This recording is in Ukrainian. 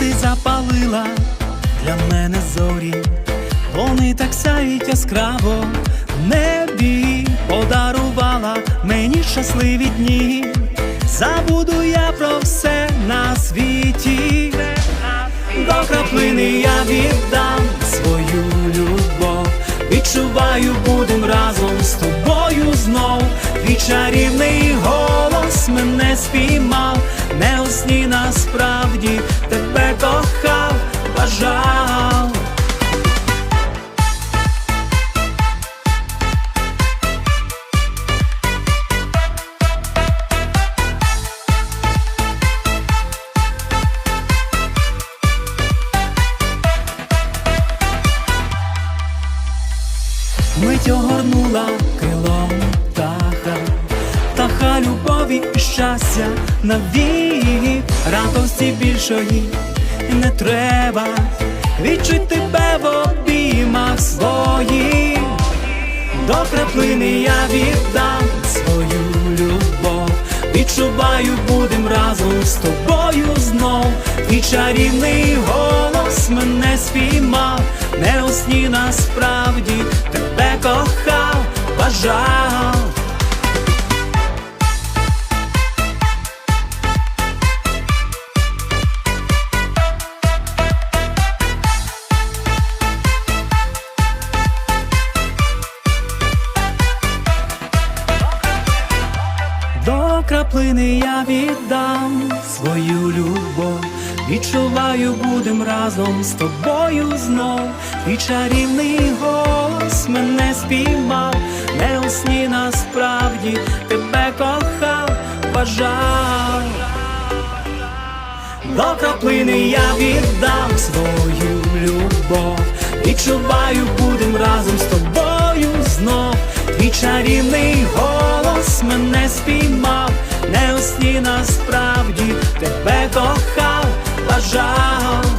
розкрила для мене зорі, вони так сяють яскраво в небі подарувала мені щасливі дні. Забуду я про все на світі. До краплини я віддам свою любов. Відчуваю, будем разом з тобою знов. Твій чарівний голос мене спіймав, не у сні насправді тебе кохав, бажав. Мить огорнула птаха любові і щастя навік, радості більшої не треба, відчуй тебе в обіймах своїх, до краплини я віддам свою любов, відчуваю, будем разом з тобою знов, твій чарівний голос мене спіймав, не у сні насправді тебе кохав, бажав. Краплини я віддам свою любов, відчуваю, будем разом з тобою знов. Твій чарівний голос мене спіймав, не у сні насправді тебе кохав, бажав. До краплини я віддам свою любов, відчуваю, будем разом з тобою знов. Твій чарівний голос мене спіймав, не у сні насправді тебе кохав, бажав.